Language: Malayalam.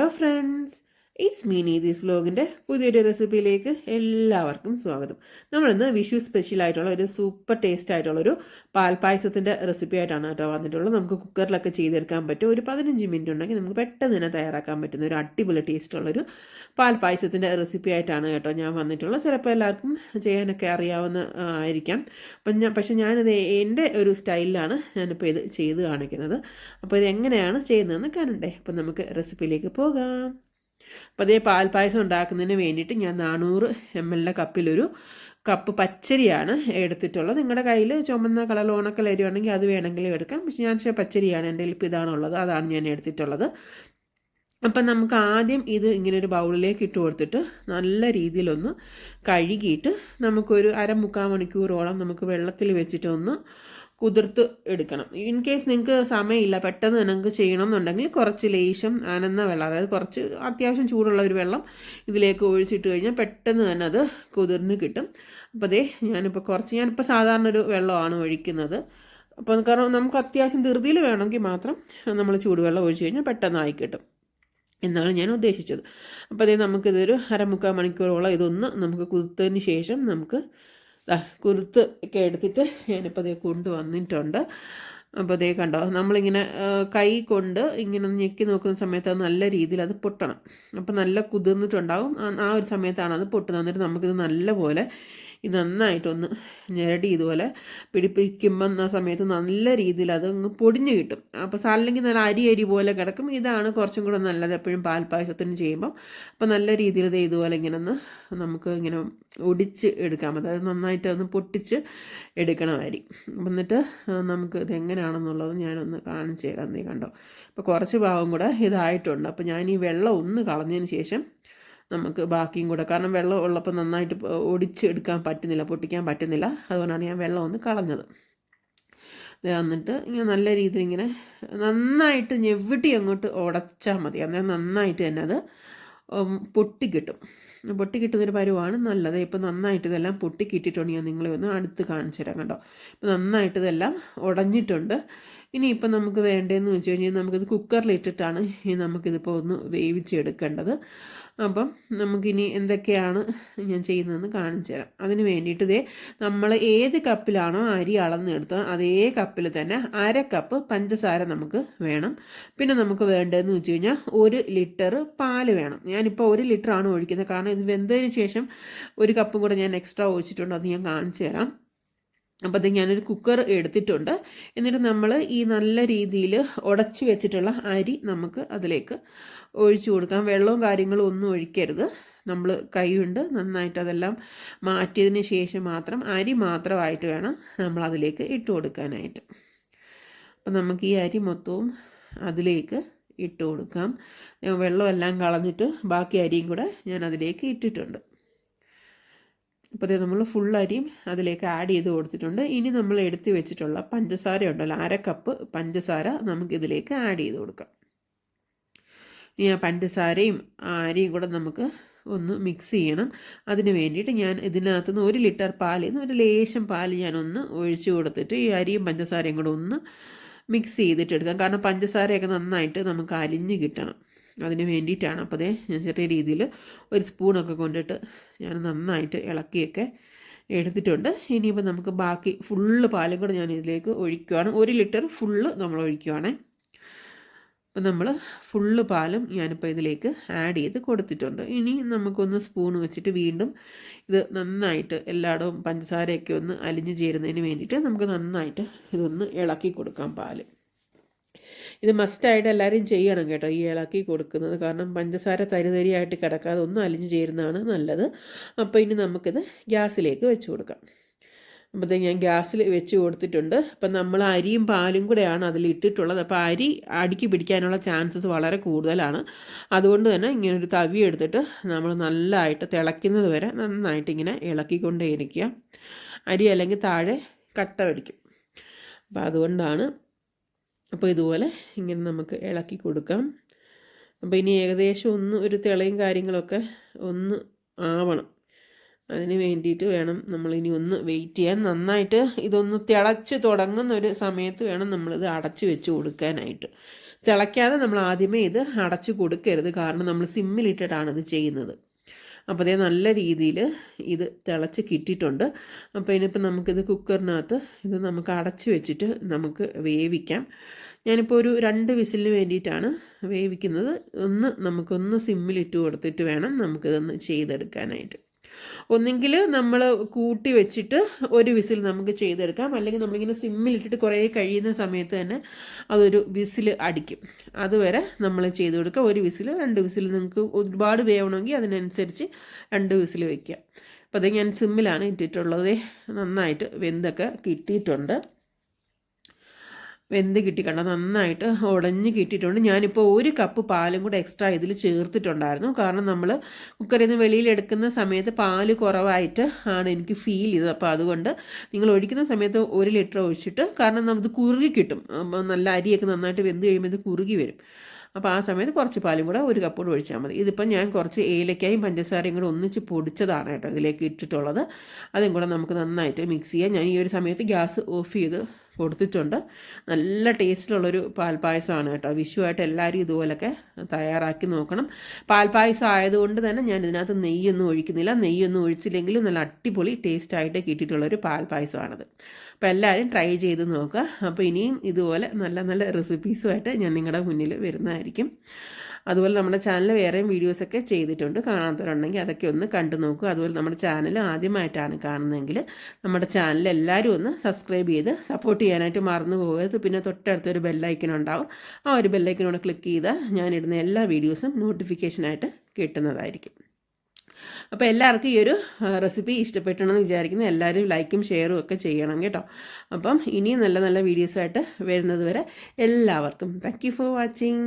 hello friends. It's me Neethi's വ്ലോഗിന്റെ പുതിയൊരു റെസിപ്പിയിലേക്ക് എല്ലാവർക്കും സ്വാഗതം. നമ്മളിന്ന് വിഷു സ്പെഷ്യൽ ആയിട്ടുള്ള ഒരു സൂപ്പർ ടേസ്റ്റ് ആയിട്ടുള്ള ഒരു പാൽപ്പായസത്തിന്റെ റെസിപ്പി ആയിട്ടാണ് കേട്ടോ വന്നിട്ടുള്ളത്. നമുക്ക് കുക്കറിലൊക്കെ ചെയ്തെടുക്കാൻ പറ്റും. ഒരു പതിനഞ്ച് മിനിറ്റ് ഉണ്ടെങ്കിൽ നമുക്ക് പെട്ടെന്ന് തന്നെ തയ്യാറാക്കാൻ പറ്റുന്ന ഒരു അടിപൊളി ടേസ്റ്റുള്ളൊരു പാൽപ്പായസത്തിന്റെ റെസിപ്പി ആയിട്ടാണ് കേട്ടോ ഞാൻ വന്നിട്ടുള്ളത്. ചിലപ്പോൾ എല്ലാവർക്കും ചെയ്യാനൊക്കെ അറിയാവുന്ന ആയിരിക്കാം. അപ്പം ഞാൻ പക്ഷേ ഞാനിത് എന്റെ ഒരു സ്റ്റൈലിലാണ് ഞാനിപ്പോൾ ഇത് ചെയ്ത് കാണിക്കുന്നത്. അപ്പോൾ ഇത് എങ്ങനെയാണ് ചെയ്യുന്നതെന്ന് കാണണ്ടേ. അപ്പം നമുക്ക് റെസിപ്പിയിലേക്ക് പോകാം. അപ്പോൾ അതേ പാൽപ്പായസം ഉണ്ടാക്കുന്നതിന് വേണ്ടിയിട്ട് ഞാൻ നാനൂറ് എം എല്ലിന്റെ കപ്പിലൊരു കപ്പ് പച്ചരിയാണ് എടുത്തിട്ടുള്ളത്. നിങ്ങളുടെ കയ്യിൽ ചുമന്ന കളർ ഓണക്കൽ അരി അത് വേണമെങ്കിലും എടുക്കാം. പക്ഷെ ഞാൻ പക്ഷേ പച്ചരിയാണ് എന്റെ ഇപ്പോൾ ഇതാണുള്ളത്. അതാണ് ഞാൻ എടുത്തിട്ടുള്ളത്. അപ്പം നമുക്ക് ആദ്യം ഇത് ഇങ്ങനെ ഒരു ബൗളിലേക്ക് ഇട്ട് കൊടുത്തിട്ട് നല്ല രീതിയിലൊന്ന് കഴുകിയിട്ട് നമുക്കൊരു അരമുക്കാൽ മണിക്കൂറോളം നമുക്ക് വെള്ളത്തിൽ വെച്ചിട്ട് ഒന്ന് കുതിർത്ത് എടുക്കണം. ഇൻ കേസ് നിങ്ങൾക്ക് സമയമില്ല പെട്ടെന്ന് നിങ്ങൾക്ക് ചെയ്യണം എന്നുണ്ടെങ്കിൽ കുറച്ച് ലേശം അനന്ന വെള്ളം അതായത് കുറച്ച് അത്യാവശ്യം ചൂടുള്ള ഒരു വെള്ളം ഇതിലേക്ക് ഒഴിച്ചിട്ട് കഴിഞ്ഞാൽ പെട്ടെന്ന് തന്നെ അത് കുതിർന്ന് കിട്ടും. അപ്പോൾ അതേ ഞാനിപ്പോൾ കുറച്ച് ഞാനിപ്പോൾ സാധാരണ ഒരു വെള്ളമാണ് ഒഴിക്കുന്നത്. അപ്പോൾ കാരണം നമുക്ക് അത്യാവശ്യം ധൃതിയിൽ വേണമെങ്കിൽ മാത്രം നമ്മൾ ചൂടുവെള്ളം ഒഴിച്ച് കഴിഞ്ഞാൽ പെട്ടെന്നായി കിട്ടും. എന്നാണ് ഞാൻ ഉദ്ദേശിച്ചത്. അപ്പോൾ അതേ നമുക്കിതൊരു അരമുക്കാൽ മണിക്കൂറോളം ഇതൊന്ന് നമുക്ക് കുതിർത്തതിന് ശേഷം നമുക്ക് കുരുത്ത് ഒക്കെ എടുത്തിട്ട് ഞാനിപ്പോൾ അതേ കൊണ്ടുവന്നിട്ടുണ്ട്. അപ്പോൾ അതേ കണ്ടോ നമ്മളിങ്ങനെ കൈ കൊണ്ട് ഇങ്ങനെ ഞെക്കി നോക്കുന്ന സമയത്ത് അത് നല്ല രീതിയിൽ അത് പൊട്ടണം. അപ്പോൾ നല്ല കുതിർന്നിട്ടുണ്ടാവും. ആ ഒരു സമയത്താണ് അത് പൊട്ടുന്നത്. എന്നിട്ട് നമുക്കിത് നല്ലപോലെ ഇത് നന്നായിട്ടൊന്ന് ഞെരടി ഇതുപോലെ പിടിപ്പിക്കുമ്പം ആ സമയത്ത് നല്ല രീതിയിൽ അത് അങ്ങ് പൊടിഞ്ഞ് കിട്ടും. അപ്പോൾ അല്ലെങ്കിൽ നല്ല അരി അരി പോലെ കിടക്കും. ഇതാണ് കുറച്ചും കൂടെ നല്ലത് എപ്പോഴും പാൽപ്പായസത്തിന് ചെയ്യുമ്പം. അപ്പോൾ നല്ല രീതിയിൽ ഇത് ഇതുപോലെ ഇങ്ങനെ ഒന്ന് നമുക്ക് ഇങ്ങനെ ഒടിച്ച് എടുക്കാം. അതായത് നന്നായിട്ട് ഒന്ന് പൊട്ടിച്ച് എടുക്കണം അരി എന്നിട്ട് നമുക്ക് ഇത് എങ്ങനെയാണെന്നുള്ളത് ഞാനൊന്ന് കാണിച്ചു തരാം. നീ കണ്ടോ? അപ്പോൾ കുറച്ച് ഭാഗം കൂടെ ഇതായിട്ടുണ്ട്. അപ്പോൾ ഞാൻ ഈ വെള്ളം ഒന്ന് കളഞ്ഞതിന് ശേഷം നമുക്ക് ബാക്കിയും കൂടെ. കാരണം വെള്ളം ഉള്ളപ്പോൾ നന്നായിട്ട് ഒടിച്ചെടുക്കാൻ പറ്റുന്നില്ല പൊട്ടിക്കാൻ പറ്റുന്നില്ല. അതുകൊണ്ടാണ് ഞാൻ വെള്ളം ഒന്ന് കളഞ്ഞത്. എന്നിട്ട് ഇങ്ങനെ നല്ല രീതിയിൽ ഇങ്ങനെ നന്നായിട്ട് ഞെവിട്ടി അങ്ങോട്ട് ഉടച്ചാൽ മതി. അന്നേരം നന്നായിട്ട് തന്നെ അത് പൊട്ടിക്കിട്ടും പൊട്ടിക്കിട്ടുന്നൊരു പരുവാണ് നല്ലത്. ഇപ്പം നന്നായിട്ട് ഇതെല്ലാം പൊട്ടിക്കിട്ടിട്ടുണ്ട് ഞാൻ നിങ്ങളെ ഒന്ന് അടുത്ത് കാണിച്ചു തരാം കേട്ടോ ഇപ്പം നന്നായിട്ട് ഇതെല്ലാം ഉടഞ്ഞിട്ടുണ്ട്. ഇനിയിപ്പം നമുക്ക് വേണ്ടതെന്ന് വെച്ച് കഴിഞ്ഞാൽ നമുക്കിത് കുക്കറിലിട്ടിട്ടാണ് ഈ നമുക്കിതിപ്പോൾ ഒന്ന് വേവിച്ചെടുക്കേണ്ടത്. അപ്പം നമുക്കിനി എന്തൊക്കെയാണ് ഞാൻ ചെയ്യുന്നതെന്ന് കാണിച്ചു തരാം. അതിന് വേണ്ടിയിട്ട് ഇതേ നമ്മൾ ഏത് കപ്പിലാണോ അരി അളന്നെടുത്തത് അതേ കപ്പിൽ തന്നെ അര കപ്പ് പഞ്ചസാര നമുക്ക് വേണം. പിന്നെ നമുക്ക് വേണ്ടതെന്ന് വെച്ച് കഴിഞ്ഞാൽ ഒരു ലിറ്റർ പാൽ വേണം. ഞാനിപ്പോൾ ഒരു ലിറ്ററാണ് ഒഴിക്കുന്നത്. കാരണം ഇത് വെന്തതിന് ശേഷം ഒരു കപ്പും കൂടെ ഞാൻ എക്സ്ട്രാ ഒഴിച്ചിട്ടുണ്ട് അത് ഞാൻ കാണിച്ചു തരാം. അപ്പോൾ അത് ഞാനൊരു കുക്കർ എടുത്തിട്ടുണ്ട്. എന്നിട്ട് നമ്മൾ ഈ നല്ല രീതിയിൽ ഉടച്ച് വെച്ചിട്ടുള്ള അരി നമുക്ക് അതിലേക്ക് ഒഴിച്ചു കൊടുക്കാം. വെള്ളവും കാര്യങ്ങളും ഒന്നും ഒഴിക്കരുത്. നമ്മൾ കൈയുണ്ട് നന്നായിട്ട് അതെല്ലാം മാറ്റിയതിന് ശേഷം മാത്രം അരി മാത്രമായിട്ട് വേണം നമ്മൾ അതിലേക്ക് ഇട്ട് കൊടുക്കാനായിട്ട്. അപ്പം നമുക്ക് ഈ അരി മൊത്തവും അതിലേക്ക് ഇട്ട് കൊടുക്കാം. വെള്ളമെല്ലാം കളഞ്ഞിട്ട് ബാക്കി അരിയും കൂടെ ഞാൻ അതിലേക്ക് ഇട്ടിട്ടുണ്ട്. അപ്പോൾ ഇത് നമ്മൾ ഫുൾ അരിയും അതിലേക്ക് ആഡ് ചെയ്ത് കൊടുത്തിട്ടുണ്ട്. ഇനി നമ്മൾ എടുത്തു വെച്ചിട്ടുള്ള പഞ്ചസാര ഉണ്ടല്ലോ അര കപ്പ് പഞ്ചസാര നമുക്ക് ഇതിലേക്ക് ആഡ് ചെയ്ത് കൊടുക്കാം. ഇനി ആ പഞ്ചസാരയും അരിയും കൂടെ നമുക്ക് ഒന്ന് മിക്സ് ചെയ്യണം. അതിന് വേണ്ടിയിട്ട് ഞാൻ ഇതിനകത്ത് നിന്ന് ഒരു ലിറ്റർ പാലിൽ നിന്ന് ഒരു ലേശം പാൽ ഞാനൊന്ന് ഒഴിച്ച് കൊടുത്തിട്ട് ഈ അരിയും പഞ്ചസാരയും കൂടെ ഒന്ന് മിക്സ് ചെയ്തിട്ട് എടുക്കാം. കാരണം പഞ്ചസാരയൊക്കെ നന്നായിട്ട് നമുക്ക് അലിഞ്ഞ് കിട്ടണം. അതിന് വേണ്ടിയിട്ടാണ് അപ്പോൾ അതേ ചെറിയ രീതിയിൽ ഒരു സ്പൂണൊക്കെ കൊണ്ടിട്ട് ഞാൻ നന്നായിട്ട് ഇളക്കിയൊക്കെ എടുത്തിട്ടുണ്ട്. ഇനിയിപ്പോൾ നമുക്ക് ബാക്കി ഫുള്ള് പാലും കൂടെ ഞാൻ ഇതിലേക്ക് ഒഴിക്കുകയാണ് ഒരു ലിറ്റർ ഫുള്ള് നമ്മൾ ഒഴിക്കുകയാണേ അപ്പം നമ്മൾ ഫുള്ള് പാലും ഞാനിപ്പോൾ ഇതിലേക്ക് ആഡ് ചെയ്ത് കൊടുത്തിട്ടുണ്ട്. ഇനി നമുക്കൊന്ന് സ്പൂൺ വെച്ചിട്ട് വീണ്ടും ഇത് നന്നായിട്ട് എല്ലായിടവും പഞ്ചസാരയൊക്കെ ഒന്ന് അലിഞ്ഞു ചേരുന്നതിന് വേണ്ടിയിട്ട് നമുക്ക് നന്നായിട്ട് ഇതൊന്ന് ഇളക്കി കൊടുക്കാം പാൽ. ഇത് മസ്റ്റായിട്ട് എല്ലാവരും ചെയ്യണം കേട്ടോ ഈ ഇളക്കി കൊടുക്കുന്നത്. കാരണം പഞ്ചസാര തരിതരിയായിട്ട് കിടക്കാതെ ഒന്നും അലിഞ്ഞു ചേരുന്നതാണ് നല്ലത്. അപ്പോൾ ഇനി നമുക്കിത് ഗ്യാസിലേക്ക് വെച്ച് കൊടുക്കാം. അപ്പോൾ ഞാൻ ഗ്യാസിൽ വെച്ച് കൊടുത്തിട്ടുണ്ട്. അപ്പം നമ്മൾ അരിയും പാലും കൂടെയാണ് അതിൽ ഇട്ടിട്ടുള്ളത്. അപ്പോൾ അരി അടുക്കി പിടിക്കാനുള്ള ചാൻസസ് വളരെ കൂടുതലാണ്. അതുകൊണ്ട് തന്നെ ഇങ്ങനെ ഒരു തവി എടുത്തിട്ട് നമ്മൾ നല്ലതായിട്ട് തിളയ്ക്കുന്നത് വരെ നന്നായിട്ട് ഇങ്ങനെ ഇളക്കിക്കൊണ്ടേ ഇരിക്കുക. അരി അല്ലെങ്കിൽ താഴെ കട്ട പിടിക്കും. അപ്പോൾ അതുകൊണ്ടാണ് അപ്പോൾ ഇതുപോലെ ഇങ്ങനെ നമുക്ക് ഇളക്കി കൊടുക്കാം. അപ്പോൾ ഇനി ഏകദേശം ഒന്ന് ഒരു തിളയും കാര്യങ്ങളൊക്കെ ഒന്ന് ആവണം. അതിന് വേണ്ടിയിട്ട് വേണം നമ്മൾ ഇനി ഒന്ന് വെയിറ്റ് ചെയ്യാൻ. നന്നായിട്ട് ഇതൊന്ന് തിളച്ച് തുടങ്ങുന്ന ഒരു സമയത്ത് വേണം നമ്മളിത് അടച്ചു വെച്ച് കൊടുക്കാനായിട്ട്. തിളയ്ക്കാതെ നമ്മൾ ആദ്യമേ ഇത് അടച്ചു കൊടുക്കരുത്. കാരണം നമ്മൾ സിമ്മിലിട്ടിട്ടാണ് ഇത് ചെയ്യുന്നത്. അപ്പോൾ അതേ നല്ല രീതിയിൽ ഇത് തിളച്ച് കിട്ടിയിട്ടുണ്ട്. അപ്പോൾ ഇനിയിപ്പോൾ നമുക്കിത് കുക്കറിനകത്ത് ഇത് നമുക്ക് അടച്ച് വെച്ചിട്ട് നമുക്ക് വേവിക്കാം. ഞാനിപ്പോൾ ഒരു രണ്ട് വിസിലിന് വേണ്ടിയിട്ടാണ് വേവിക്കുന്നത്. ഒന്ന് നമുക്കൊന്ന് സിമ്മിലിട്ട് കൊടുത്തിട്ട് വേണം നമുക്കിതൊന്ന് ചെയ്തെടുക്കാനായിട്ട്. ഒന്നെങ്കിൽ നമ്മൾ കൂട്ടി വെച്ചിട്ട് ഒരു വിസിൽ നമുക്ക് ചെയ്തെടുക്കാം. അല്ലെങ്കിൽ നമ്മളിങ്ങനെ സിമ്മിലിട്ടിട്ട് കുറേ കഴിയുന്ന സമയത്ത് തന്നെ അതൊരു വിസിൽ അടിക്കും. അതുവരെ നമ്മൾ ചെയ്ത് കൊടുക്കുക. ഒരു വിസിൽ രണ്ട് വിസിൽ നിങ്ങൾക്ക് ഒരുപാട് വേവണമെങ്കിൽ അതിനനുസരിച്ച് രണ്ട് വിസിൽ വയ്ക്കുക അപ്പോൾ അത് ഞാൻ സിമ്മിലാണ് ഇട്ടിട്ടുള്ളത്. നന്നായിട്ട് വെന്തൊക്കെ കിട്ടിയിട്ടുണ്ട്. വെന്ത് കിട്ടി കണ്ടോ? നന്നായിട്ട് ഉടഞ്ഞ് കിട്ടിയിട്ടുണ്ട്. ഞാനിപ്പോൾ ഒരു കപ്പ് പാലും കൂടെ എക്സ്ട്രാ ഇതിൽ ചേർത്തിട്ടുണ്ടായിരുന്നു. കാരണം നമ്മൾ കുക്കറിൽ നിന്ന് വെളിയിലെടുക്കുന്ന സമയത്ത് പാൽ കുറവായിട്ട് ആണ് എനിക്ക് ഫീൽ ചെയ്തത്. അപ്പോൾ അതുകൊണ്ട് നിങ്ങൾ ഒഴിക്കുന്ന സമയത്ത് ഒരു ലിറ്റർ ഒഴിച്ചിട്ട് കാരണം നമുക്ക് കുറുകി കിട്ടും. നല്ല അരിയൊക്കെ നന്നായിട്ട് വെന്ത് കഴിയുമ്പോൾ ഇത് കുറുകി വരും. അപ്പോൾ ആ സമയത്ത് കുറച്ച് പാലും കൂടെ ഒരു കപ്പോട് ഒഴിച്ചാൽ മതി. ഇതിപ്പം ഞാൻ കുറച്ച് ഏലക്കായും പഞ്ചസാരയും കൂടെ ഒന്നിച്ച് പൊടിച്ചതാണ് കേട്ടോ ഇതിലേക്ക് ഇട്ടിട്ടുള്ളത്. അതും കൂടെ നമുക്ക് നന്നായിട്ട് മിക്സ് ചെയ്യാം. ഞാൻ ഈ ഒരു സമയത്ത് ഗ്യാസ് ഓഫ് ചെയ്ത് കൊടുത്തിട്ടുണ്ട്. നല്ല ടേസ്റ്റിലുള്ളൊരു പാൽപ്പായസമാണ് കേട്ടോ. വിഷുവായിട്ട് എല്ലാവരും ഇതുപോലൊക്കെ തയ്യാറാക്കി നോക്കണം. പാൽപ്പായസം ആയതുകൊണ്ട് തന്നെ ഞാൻ ഇതിനകത്ത് നെയ്യൊന്നും ഒഴിക്കുന്നില്ല. നെയ്യൊന്നും ഒഴിച്ചില്ലെങ്കിലും നല്ല അടിപൊളി ടേസ്റ്റായിട്ട് കിട്ടിയിട്ടുള്ളൊരു പാൽപ്പായസമാണത്. അപ്പോൾ എല്ലാവരും ട്രൈ ചെയ്ത് നോക്കുക. അപ്പോൾ ഇനിയും ഇതുപോലെ നല്ല നല്ല റെസിപ്പീസുമായിട്ട് ഞാൻ നിങ്ങളുടെ മുന്നിൽ വരുന്നതായിരിക്കും. അതുപോലെ നമ്മുടെ ചാനൽ വേറെയും വീഡിയോസൊക്കെ ചെയ്തിട്ടുണ്ട്. കാണാത്തവരുണ്ടെങ്കിൽ അതൊക്കെ ഒന്ന് കണ്ടു നോക്കുക അതുപോലെ നമ്മുടെ ചാനൽ ആദ്യമായിട്ടാണ് കാണുന്നതെങ്കിൽ നമ്മുടെ ചാനൽ എല്ലാവരും ഒന്ന് സബ്സ്ക്രൈബ് ചെയ്ത് സപ്പോർട്ട് ചെയ്യാനായിട്ട് മറന്നു പോകരുത്. പിന്നെ തൊട്ടടുത്തൊരു ബെല്ലൈക്കൻ ഉണ്ടാവും. ആ ഒരു ബെല്ലൈക്കനോട് ക്ലിക്ക് ചെയ്താൽ ഞാനിടുന്ന എല്ലാ വീഡിയോസും നോട്ടിഫിക്കേഷനായിട്ട് കിട്ടുന്നതായിരിക്കും. അപ്പോൾ എല്ലാവർക്കും ഈ ഒരു റെസിപ്പി ഇഷ്ടപ്പെട്ടണമെന്ന് വിചാരിക്കുന്നു. എല്ലാവരും ലൈക്കും ഷെയറും ഒക്കെ ചെയ്യണം കേട്ടോ. അപ്പം ഇനിയും നല്ല നല്ല വീഡിയോസായിട്ട് വരുന്നത് വരെ എല്ലാവർക്കും താങ്ക് ഫോർ വാച്ചിങ്